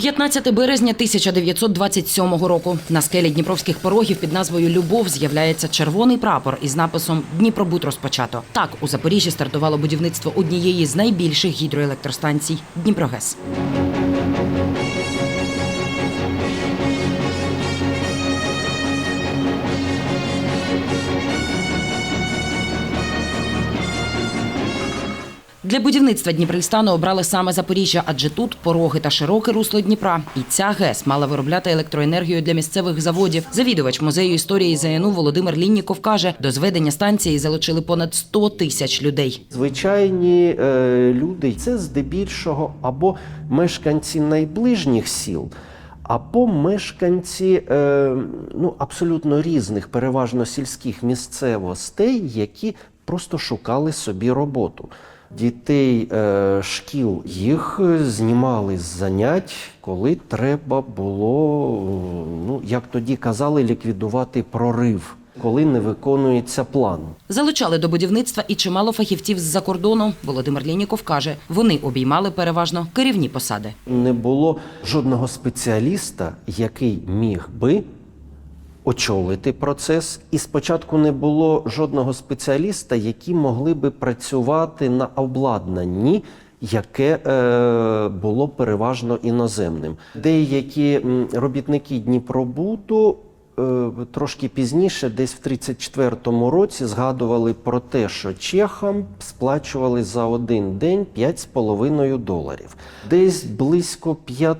15 березня 1927 року на скелі дніпровських порогів під назвою Любов з'являється червоний прапор із написом Дніпробуд розпочато. Так у Запоріжжі стартувало будівництво однієї з найбільших гідроелектростанцій Дніпрогес. Для будівництва Дніпрельстану обрали саме Запоріжжя, адже тут пороги та широке русло Дніпра. І ця ГЕС мала виробляти електроенергію для місцевих заводів. Завідувач музею історії ЗНУ Володимир Лінніков каже, до зведення станції залучили понад 100 тисяч людей. Звичайні е, люди це здебільшого або мешканці найближніх сіл, або мешканці е, ну, абсолютно різних, переважно сільських місцевостей, які просто шукали собі роботу. Дітей е, шкіл їх е, знімали з занять, коли треба було, ну як тоді казали, ліквідувати прорив, коли не виконується план. Залучали до будівництва і чимало фахівців з-за кордону. Володимир Лінніков каже, вони обіймали переважно керівні посади. не було жодного спеціаліста, який міг би очолити процес, і спочатку не було жодного спеціаліста, які могли би працювати на обладнанні. Яке е, було переважно іноземним. Деякі робітники Дніпробуду е, трошки пізніше, десь в 34-му році, згадували про те, що чехам сплачували за один день 5,5 доларів. Десь близько 5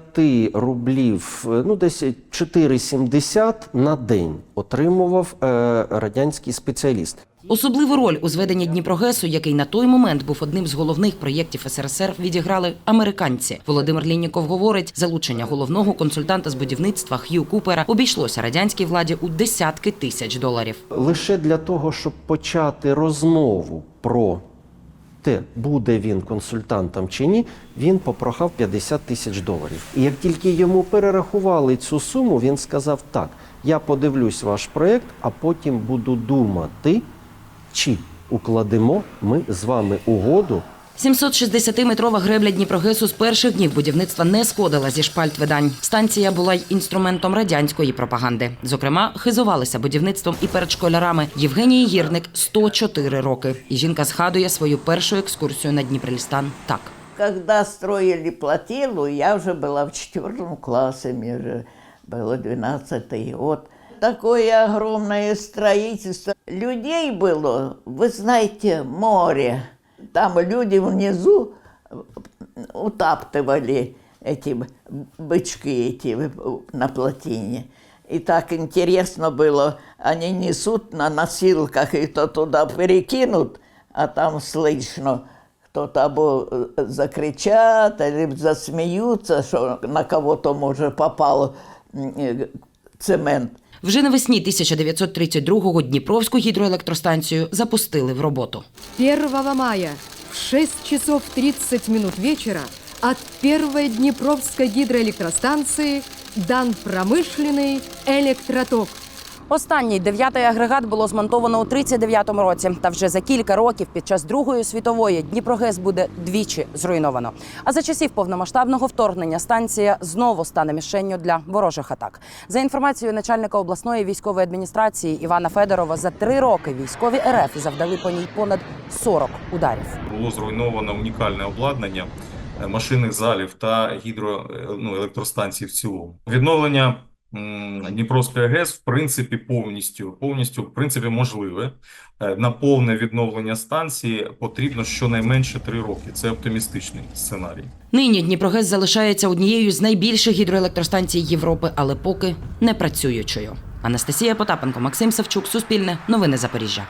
рублів, е, ну десь 4,70 на день отримував е, радянський спеціаліст. Особливу роль у зведенні Дніпрогесу, який на той момент був одним з головних проєктів СРСР, відіграли американці. Володимир Лінніков говорить, залучення головного консультанта з будівництва Х'ю Купера обійшлося радянській владі у десятки тисяч доларів. Лише для того, щоб почати розмову про те, буде він консультантом чи ні, він попрохав 50 тисяч доларів. І як тільки йому перерахували цю суму, він сказав: так, я подивлюсь ваш проєкт, а потім буду думати, чи укладемо ми з вами угоду 760-метрова гребля Дніпрогесу з перших днів будівництва не сходила зі шпальт видань. Станція була й інструментом радянської пропаганди. Зокрема, хизувалися будівництвом і перед школярами. Євгенії Гірник 104 роки. І жінка згадує свою першу екскурсію на Дніпрельстан так. Когда строили плотину, я уже была в четвертом классе, мне же было 12 год. Такое огромное строительство. Людей было, вы знаете, море. Там люди внизу утаптывали эти бычки эти на плотине. И так интересно было, они несут на носилках, и то туда перекинут, а там слышно, кто-то або э, закричат, или засмеются, что на кого-то, может, попал э, цемент. Вже навесні 1932-го Дніпровську гідроелектростанцію запустили в роботу. 1 мая в 6 часов 30 минут вечера от первой Днепровской гидроэлектростанции дан промышленный электроток. Останній дев'ятий агрегат було змонтовано у 39-му році. Та вже за кілька років під час Другої світової Дніпрогес буде двічі зруйновано. А за часів повномасштабного вторгнення станція знову стане мішенню для ворожих атак. За інформацією начальника обласної військової адміністрації Івана Федорова, за три роки військові РФ завдали по ній понад 40 ударів. було зруйновано унікальне обладнання е, машинних залів та гідро е, ну, в цілому. Відновлення Дніпровської ГЕС в принципі повністю повністю в принципі можливе. Е, На повне відновлення станції потрібно щонайменше три роки. Це оптимістичний сценарій. Нині Дніпрогес залишається однією з найбільших гідроелектростанцій Європи, але поки не працюючою. Анастасія Потапенко, Максим Савчук, Суспільне, Новини Запоріжжя.